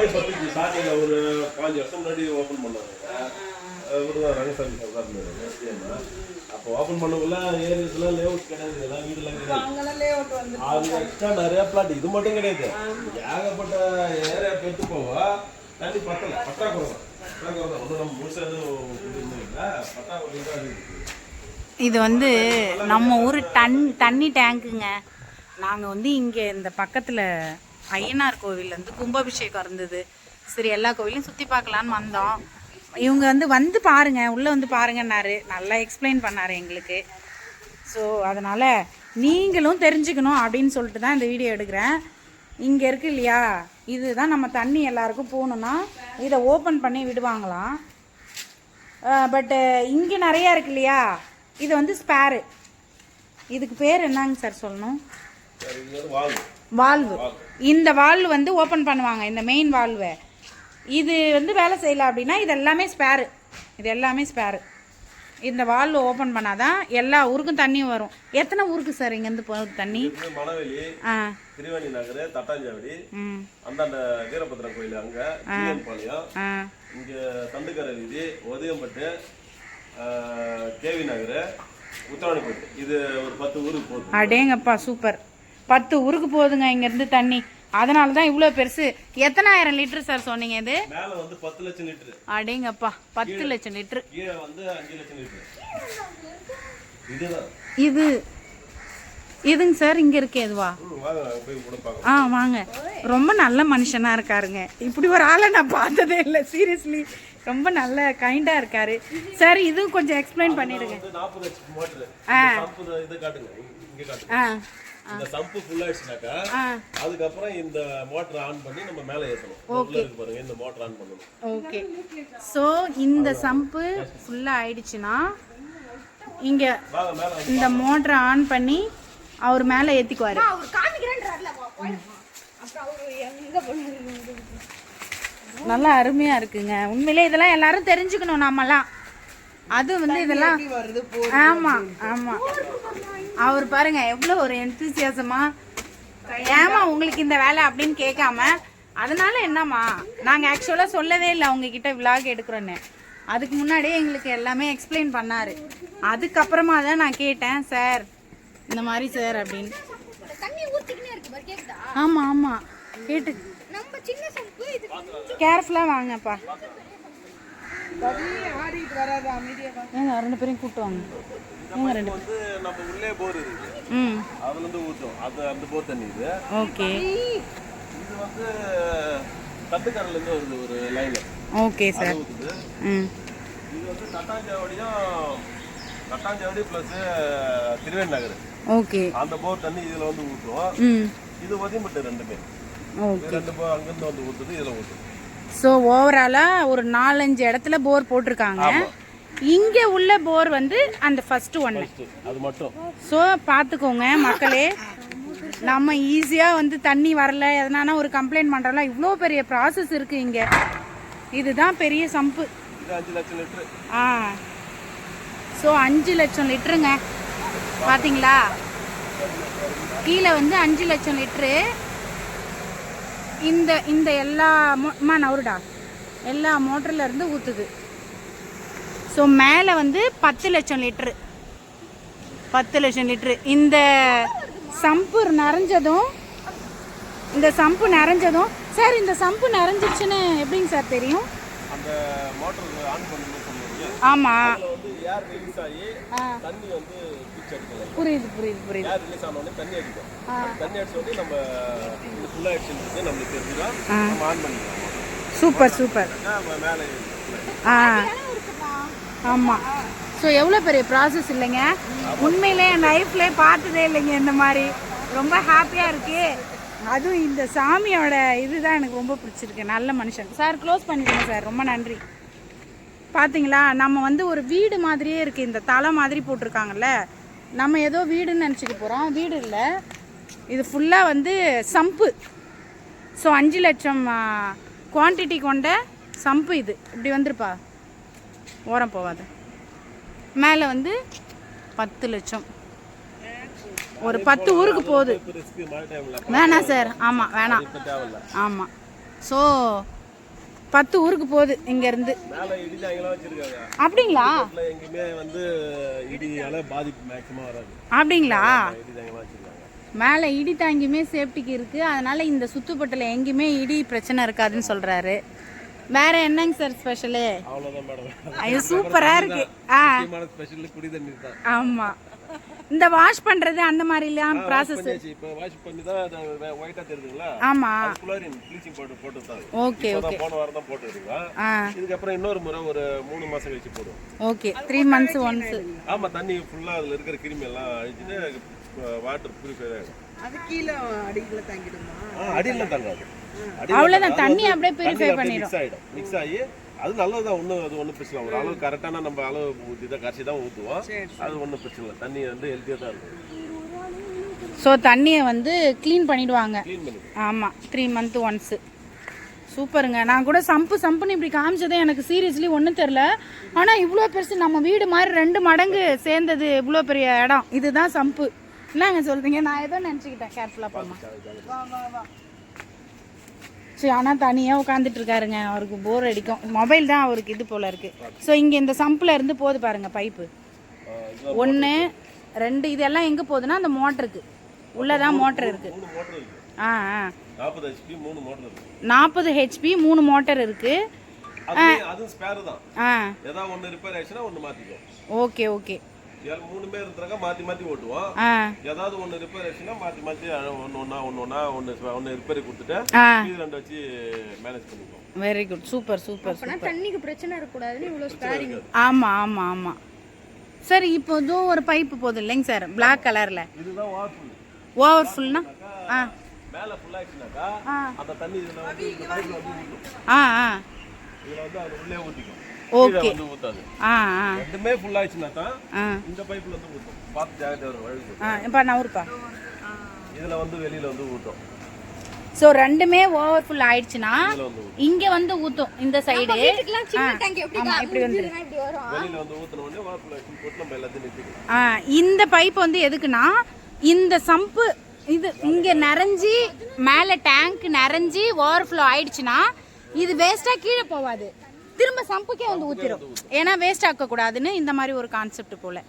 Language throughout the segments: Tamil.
முன்னாடி பத்துச்சு ஸ்டார்டிங்ல ஒரு பாஞ்சு வருஷம் முன்னாடி ஓப்பன் பண்ணாங்க. இவருதான் ரங்கசாமி சர்க்கார் மேடம் அப்போ ஓப்பன் பண்ணக்குள்ள ஏரியாஸ்லாம் லேஅவுட் கிடையாது எல்லாம் வீடுலாம் அது எக்ஸ்ட்ரா நிறைய பிளாட் இது மட்டும் கிடையாது. ஏகப்பட்ட ஏரியா பெற்று போவா தண்ணி பத்தல பற்றாக்குறை. தான். பற்றாக்குறை தான். ஒன்றும் நம்ம முழுசாக எதுவும் இல்லை. பற்றாக்குறை தான் இருக்குது இது வந்து நம்ம ஊர் டன் தண்ணி டேங்க்குங்க நாங்கள் வந்து இங்கே இந்த பக்கத்தில் ஐயனார் கோவில் வந்து கும்பாபிஷேகம் இருந்தது. சரி எல்லா கோவிலையும் சுற்றி பார்க்கலான்னு வந்தோம். இவங்க வந்து வந்து பாருங்க உள்ளே வந்து பாருங்கன்னாரு. நல்லா எக்ஸ்பிளைன் பண்ணாரு எங்களுக்கு. ஸோ அதனால் நீங்களும் தெரிஞ்சுக்கணும் அப்படின்னு சொல்லிட்டு தான் இந்த வீடியோ எடுக்கிறேன். இங்கே இருக்கு இல்லையா? இதுதான் நம்ம தண்ணி எல்லாருக்கும் போகணுன்னா இதை ஓப்பன் பண்ணி விடுவாங்களாம். பட்டு இங்கே நிறையா இருக்கு இல்லையா? இது வந்து ஸ்பேரு இதுக்கு பேர் என்னங்க சார் சொல்லணும்? இது வால்வு. இந்த வால்வு வந்து ஓப்பன் பண்ணுவாங்க இந்த மெயின் வால்வை இது வந்து வேலை செய்யல அப்படின்னா இது எல்லாமே ஸ்பேரு இது எல்லாமே ஸ்பேரு இந்த வால்வு ஓப்பன் பண்ணாதான் எல்லா ஊருக்கும் தண்ணி வரும். எத்தனை ஊருக்கு சார் இங்கேருந்து போகுது தண்ணி? மணவெளி ஆ. திருவேணி நகர் தட்டாஞ்சாவடி ம். அந்தாண்ட வீரபத்திரன் கோயில் அங்க பாளையம் ஆ. இங்க தண்டுக்கரை வீதி உதயம்பட்டு கேவி நகர் உத்தராணிப்பட்டு. இது ஒரு பத்து ஊருக்கு போகுது. அடேங்கப்பா சூப்பர். பத்து ஊருக்கு போகுதுங்க இங்கேருந்து தண்ணி. அதனால தான் இவ்வளோ பெருசு. எத்தனாயிரம் லிட்டர் சார் சொன்னீங்க இது? வந்து பத்து லட்சம் லிட்டரு. அடேங்கப்பா பத்து லட்சம் லிட்டர். இது இதுங்க சார் இங்கே இருக்கே இதுவா ஆ வாங்க. ரொம்ப நல்ல மனுஷனா இருக்காருங்க. இப்படி ஒரு ஆளை நான் பார்த்ததே இல்லை சீரியஸ்லி. ரொம்ப நல்ல கைண்டா இருக்காரு. சார் இதுவும் கொஞ்சம் எக்ஸ்பிளைன் பண்ணிடுங்க. ஆ. ஆ. இந்த சம்பு ஃபுல் ஆயிடுச்சுனாக்கா ஆ. அதுக்கப்புறம் இந்த மோட்டர் ஆன் பண்ணி நம்ம மேலே ஏற்றணும் இருக்கு பாருங்க இந்த மோட்டர் ஆன் பண்ணணும். ஓகே. ஸோ இந்த சம்பு ஃபுல்லாக ஆயிடுச்சுன்னா இங்கே வாங்க மேலே வந்து இந்த மோட்டரை ஆன் பண்ணி அவர் மேலே ஏற்றிக்குவார் அவர் காமிக்கிறேன்றாருல அப்புறம் அவரு எங்க பண்ணுறது நல்லா அருமையாக இருக்குங்க. உண்மையிலே இதெல்லாம் எல்லாரும் தெரிஞ்சுக்கணும் நாமெல்லாம் அது வந்து இதெல்லாம் எப்படி வருது போ ஆமா ஆமா. அவர் பாருங்க எவ்வளவு ஒரு எந்தூசியாசமா ஏமா உங்களுக்கு இந்த வேலை அப்படின்னு கேட்காம அதனால என்னம்மா நாங்க ஆக்சுவலா சொல்லவே இல்லை உங்ககிட்ட விலாக் எடுக்கிறோன்னு. அதுக்கு முன்னாடியே எங்களுக்கு எல்லாமே எக்ஸ்பிளைன் பண்ணாரு. அதுக்கப்புறமா தான் நான் கேட்டேன் சார் இந்த மாதிரி சார் அப்படின்னு. தண்ணி ஊத்திக்கினே இருக்கு பாரு கேக்குதா? ஆமா ஆமா. கேட்டு. நம்ம சின்ன சம்பு இது கேர்ஃபுல்லா வாங்கப்பா. ஏங்க ரெண்டு பேரையும் கூப்பிட்டு வாங்க. ஏங்க ரெண்டு வந்து நம்ம உள்ளே போர் இருக்கு ம். அதுல இருந்து ஊற்றும் அது அந்த போர் தண்ணி இது. ஓகே. இது வந்து தட்டுக்கரையில இருந்து வருது ஒரு லைன்ல ஓகே சார். ம். இது வந்து தட்டாஞ்சாவடியும் தட்டாஞ்சாவடி ப்ளஸ் திருவேணி நகர். ஓகே. அந்த போர் தண்ணி இதுல வந்து ஊற்றுவோம் ம். இது ஒதிமட்டு ரெண்டுமே. ஓகே. ரெண்டு அங்கிருந்து வந்து ஊற்றுது இதுல ஊற்றுது ஸோ ஓவராலாக ஒரு நாலஞ்சு இடத்துல போர் போட்டிருக்காங்க. இங்கே உள்ள போர் வந்து அந்த ஃபர்ஸ்ட் ஒன்று அது மட்டும். ஸோ பார்த்துக்கோங்க மக்களே. நம்ம ஈஸியாக வந்து தண்ணி வரல. எதனா ஒரு கம்ப்ளைண்ட் பண்ணுறோம்ல இவ்வளோ பெரிய ப்ராசஸ் இருக்குது இங்கே. இதுதான் பெரிய சம்பு. லிட்டரு. ஆ. ஸோ அஞ்சு லட்சம் லிட்டருங்க. பார்த்தீங்களா கீழே வந்து அஞ்சு லட்சம் லிட்ரு இந்த இந்த எல்லா மோ அம்மா நவருடா எல்லா மோட்டர்லேருந்து ஊற்றுது ஸோ மேலே வந்து பத்து லட்சம் லிட்ரு பத்து லட்சம் லிட்ரு இந்த சம்பு நிறைஞ்சதும் இந்த சம்பு நிறைஞ்சதும் சார் இந்த சம்பு நிறைஞ்சிருச்சுன்னு எப்படிங்க சார் தெரியும்? அந்த மோட்டர் ஆன் பண்ணும்போது ஆமாம் புரியுது புரியுது புரியுது. Super super. ஆ. ஆமாம் ஸோ எவ்வளோ பெரிய ப்ராசஸ் இல்லைங்க? உண்மையிலே என் லைஃப்ல பார்த்ததே இல்லைங்க இந்த மாதிரி. ரொம்ப ஹாப்பியாக இருக்கு. அதுவும் இந்த சாமியோட இதுதான் எனக்கு ரொம்ப பிடிச்சிருக்கு. நல்ல மனுஷன். சார் க்ளோஸ் பண்ணிடுங்க சார் ரொம்ப நன்றி. பார்த்தீங்களா நம்ம வந்து ஒரு வீடு மாதிரியே இருக்குது இந்த தலை மாதிரி போட்டிருக்காங்கல்ல நம்ம ஏதோ வீடுன்னு நினச்சிக்க போகிறோம் வீடு இல்லை. இது ஃபுல்லாக வந்து சம்பு. ஸோ அஞ்சு லட்சம் குவான்டிட்டி கொண்ட சம்பு இது. இப்படி வந்துருப்பா. ஓரம் போகாது. மேலே வந்து பத்து லட்சம். ஒரு பத்து ஊருக்கு போகுது. வேணாம் சார். ஆமாம் வேணாம். ஆமாம் ஸோ பத்து ஊருக்கு போகுது இங்கேருந்து. அப்படிங்களா? அப்படிங்களா? மேலே இடி தாங்கியுமே சேஃப்டிக்கு இருக்குது அதனால இந்த சுத்துப்பட்டில் எங்கேயுமே இடி பிரச்சனை இருக்காதுன்னு சொல்கிறாரு வேற என்னங்க சார் ஸ்பெஷலு அவ்வளோதான் மேடம் சூப்பராக இருக்கு. ஆ. ஆமாம் இந்த வாஷ் பண்ணுறது அந்த மாதிரிலாம் ப்ராசஸ் இப்போ வாஷ் பண்ணி தான் அது ஒயிட்டாக தெரியுதுங்களா? ஆமாம் குளோரின் ப்ளீச்சிங் பவுடர் போட்டு தான் ஓகே இப்போதான் போன வாரம் தான் போட்டு இருக்கோம் ஆ. இதுக்கப்புறம் இன்னொரு முறை ஒரு மூணு மாசம் கழிச்சு போடுவோம். ஓகே. த்ரீ மந்த்ஸ் ஒன்ஸு ஆமா தண்ணி ஃபுல்லா அதுல இருக்கிற கிருமி எல்லாம் அழிச்சிட்டு வாட்டர் பியூரிஃபை ஆகும் அது கீழே அடியில தங்கிடுமா? அடியில தங்காது. அவ்வளோதான் தண்ணி அப்படியே purify பண்ணிடும் மிக்ஸ் ஆயிடும். மிக்ஸ் ஆகி அது நல்லதுதான் ஒன்றும் அது ஒன்றும் பிரச்சனை. ஒரு அளவு கரெக்டான நம்ம அளவு ஊற்றி தான் கரைச்சி தான் ஊற்றுவோம் அது ஒன்றும் பிரச்சனை இல்லை. தண்ணி வந்து ஹெல்த்தியாக தான் இருக்கும். ஸோ தண்ணியை வந்து க்ளீன் பண்ணிடுவாங்க. க்ளீன் பண்ணி ஆமாம் த்ரீ மந்த் ஒன்ஸு சூப்பருங்க. நான் கூட சம்பு சம்புன்னு இப்படி காமிச்சதே எனக்கு சீரியஸ்லி ஒன்றும் தெரில ஆனால் இவ்வளோ பெருசு நம்ம வீடு மாதிரி ரெண்டு மடங்கு சேர்ந்தது இவ்வளோ பெரிய இடம். இதுதான் சம்பு. என்னங்க சொல்றீங்க? நான் ஏதோ நினச்சிக்கிட்டேன். கேர்ஃபுல்லாக போமா சரி ஆனால் தனியாக உட்காந்துட்டு இருக்காருங்க. அவருக்கு போர் அடிக்கும். மொபைல் தான் அவருக்கு இது போல் இருக்குது ஸோ இங்கே இந்த சம்பில் இருந்து போகுது பாருங்க பைப்பு ஒன்று ரெண்டு இதெல்லாம் எங்கே போகுதுன்னா அந்த மோட்டருக்கு உள்ளே தான் மோட்டர் இருக்குது ஆ ஆ. நாற்பது ஹெச்பி மூணு மோட்டர் இருக்கு. நாற்பது ஹெச்பி மூணு மோட்டர் இருக்கு. அது அதுவும் ஸ்பேர் தான். ஆ. ஏதாவது ஒன்று ரிப்பேர் ஆயிடுச்சுன்னா ஒன்று மாற்றிக்கும் ஓகே ஓகே. மூணு பேர் இருந்தாங்க மாற்றி மாற்றி ஓட்டுவோம். ஏதாவது ஒன்று ரிப்பேர் ஆயிடுச்சுன்னா மாற்றி மாற்றி ஒன்று ஒன்றா ஒன்று ஒன்றா ஒன்று ஒன்று ரிப்பேர் கொடுத்துட்டு இது ரெண்டு வச்சு மேனேஜ் பண்ணிக்குவோம் வெரி குட் சூப்பர் சூப்பர் அப்பனா தண்ணிக்கு பிரச்சனை இருக்கக்கூடாதுன்னு இவ்வளோ ஸ்பேரிங் ஆமாம் ஆமாம் ஆமாம் சார் இப்போ இதுவும் ஒரு பைப்பு போகுது இல்லைங்க சார் Black கலரில் இதுதான் வாட்டர் ஓவர் ஃபுல்னா ஆ. மேலே ஃபுல்லாகிடுச்சுனாக்கா ஆ. அந்த தண்ணி இதில் வந்து ஆ ஆ. இதில் வந்து அது உள்ளே ஊற்றிக்கும் ஊற்றாது ஆ ஆ. ரெண்டுமே தான் ஆ. இந்த பைப்பில் வந்து ஜாகிரதையாக வரும் வழி ஆ இப்போ நவுருப்பா இதில் வந்து வெளியில் வந்து ஊற்றும் ஸோ ரெண்டுமே ஓவர் ஃபுல் ஆயிடுச்சுன்னா இங்கே வந்து ஊற்றும் இந்த சைடு வீட்டுக்குலாம் சின்ன டேங்க் எப்படி ஆமாம் இப்படி வந்து இந்த பைப் வந்து எதுக்குன்னா இந்த சம்பு இது இங்கே நிறைஞ்சி மேலே டேங்க் நிறைஞ்சி ஓவர்ஃப்ளோ ஆயிடுச்சுன்னா இது வேஸ்ட்டாக கீழே போகாது திரும்ப சம்புக்கே வந்து ஊற்றிடும் ஏன்னா வேஸ்ட் ஆக்கக்கூடாதுன்னு இந்த மாதிரி ஒரு கான்செப்ட் போல்.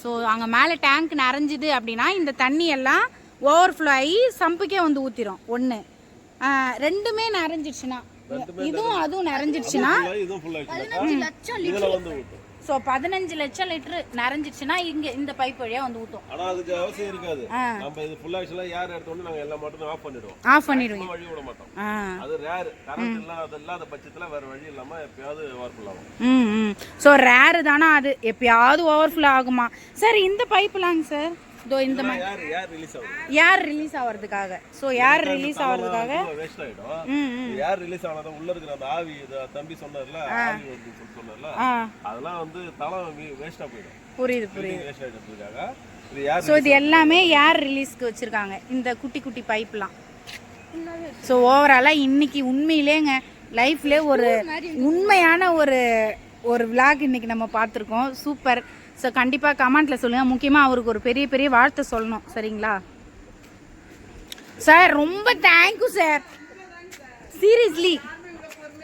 ஸோ அங்கே மேலே டேங்க் நிறைஞ்சுது அப்படின்னா இந்த தண்ணி எல்லாம் ஓவர்ஃப்ளோ ஆகி சம்புக்கே வந்து ஊற்றிடும் ஒன்று ரெண்டுமே நிறைஞ்சிடுச்சுன்னா இதுவும் அதுவும் நிறைஞ்சிடுச்சுன்னா ஃபுல்லாகிடுச்சுனாக்கா லட்சம் ஸோ பதினஞ்சு லட்சம் லிட்டரு நிறைஞ்சிடுச்சுன்னா இங்கே இந்த பைப் வழியாக வந்து ஊற்றும் ஆனால் அதுக்கு அவசியம் இருக்காது. நம்ம இது ஃபுல்லாகிடுச்சுனா யார் எடுத்தோடனே நாங்கள் எல்லா மட்டும் ஆஃப் பண்ணிடுவோம். ஆஃப் பண்ணிடுவீங்க. வழி விட மாட்டோம். அது ரேர் கரண்ட் இல்லாத இல்லாத பட்சத்தில் வேற வழி இல்லாமல் எப்பயாவது ஒர்க் ஆகும். ஸோ ரேரு தானே அது? எப்பயாவது ஓவர்ஃப்ளோ ஆகுமா? சார் இந்த பைப்லாங்க சார் இதோ இந்த மாதிரி. யார் யார் ரிலீஸ் ஆகிறதுக்காக ஸோ ஏர் ரிலீஸ் ஆகிறதுக்காக வேஸ்ட் யார் ரிலீஸ் ஆனதும் உள்ள இருக்கிற அந்த ஆவி இத தம்பி சொன்னார்ல ஆவி சொன்னார்ல அதெல்லாம் வந்து தலை வேஸ்ட்டாக போயிடும். புரியுது புரியுது. வேஸ்ட் யார் ஸோ இது எல்லாமே ஏர் ரிலீஸ்க்கு வச்சுருக்காங்க? இந்த குட்டி குட்டி பைப்லாம் ஸோ ஓவராலாக இன்னைக்கு உண்மையிலேங்க லைஃப்ல ஒரு உண்மையான ஒரு ஒரு விளாக் இன்னைக்கு நம்ம பார்த்துருக்கோம். சூப்பர் ஸோ கண்டிப்பாக கமெண்ட்டில் சொல்லுங்கள் முக்கியமாக அவருக்கு ஒரு பெரிய பெரிய வாழ்த்து சொல்லணும். சரிங்களா? சார் ரொம்ப தேங்க்யூ சார் சீரியஸ்லி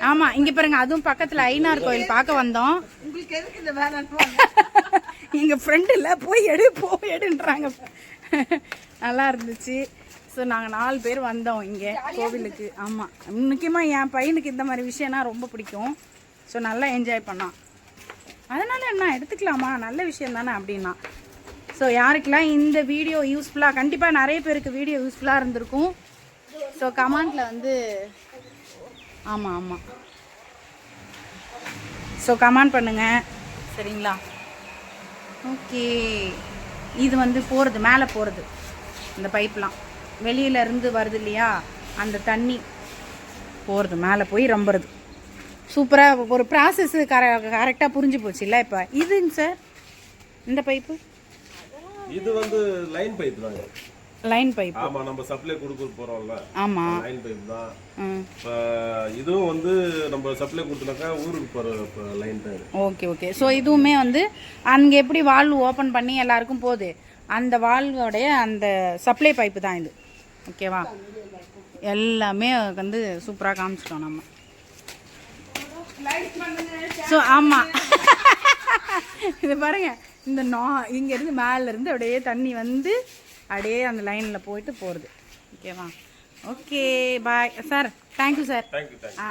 ஆமாம் இங்கே பாருங்க அதுவும் பக்கத்தில் ஐநார் கோயில் பார்க்க வந்தோம். எங்கள் ஃப்ரெண்டில் போய் எடு போய் எடுன்றாங்க. நல்லா இருந்துச்சு. ஸோ நாங்கள் நாலு பேர் வந்தோம் இங்கே கோவிலுக்கு. ஆமாம் முக்கியமாக என் பையனுக்கு இந்த மாதிரி விஷயம்னா ரொம்ப பிடிக்கும். ஸோ நல்லா என்ஜாய் பண்ணான் அதனால் என்ன எடுத்துக்கலாமா? நல்ல விஷயம் தானே அப்படின்னா. ஸோ யாருக்கெல்லாம் இந்த வீடியோ யூஸ்ஃபுல்லாக கண்டிப்பாக நிறைய பேருக்கு வீடியோ யூஸ்ஃபுல்லாக இருந்திருக்கும். ஸோ கமெண்ட்டில் வந்து ஆமாம் ஆமாம் ஸோ கமெண்ட் பண்ணுங்கள் சரிங்களா? ஓகே இது வந்து போகிறது மேலே போகிறது இந்த பைப்லாம் வெளியிலேருந்து வருது இல்லையா? அந்த தண்ணி போகிறது மேலே போய் ரொம்புறது. சூப்பராக ஒரு ப்ராசஸ் கர கரெக்டாக புரிஞ்சு போச்சு இல்லை இப்போ? இதுங்க சார் இந்த பைப்பு இது வந்து லைன் பைப் தாங்க. லைன் பைப் ஆமா நம்ம சப்ளை கொடுக்க போறோம்ல. ஆமாம் லைன் பைப் தான். இப்போ இதுவும் வந்து நம்ம சப்ளை கொடுத்தனாக்கா ஊருக்கு போகிற லைன் தான். ஓகே ஓகே ஸோ இதுவுமே வந்து அங்கே எப்படி வால்வு ஓப்பன் பண்ணி எல்லாருக்கும் போகுது? அந்த வால்வோடைய அந்த சப்ளை பைப்பு தான் இது. ஓகேவா எல்லாமே வந்து சூப்பராக காமிச்சிட்டோம் நம்ம. ஸோ ஆமாம் இது பாருங்க. இந்த நா இங்கேருந்து மேலேருந்து அப்படியே தண்ணி வந்து அப்படியே அந்த லைனில் போயிட்டு போகிறது ஓகேவா okay bye sir thank you sir ah.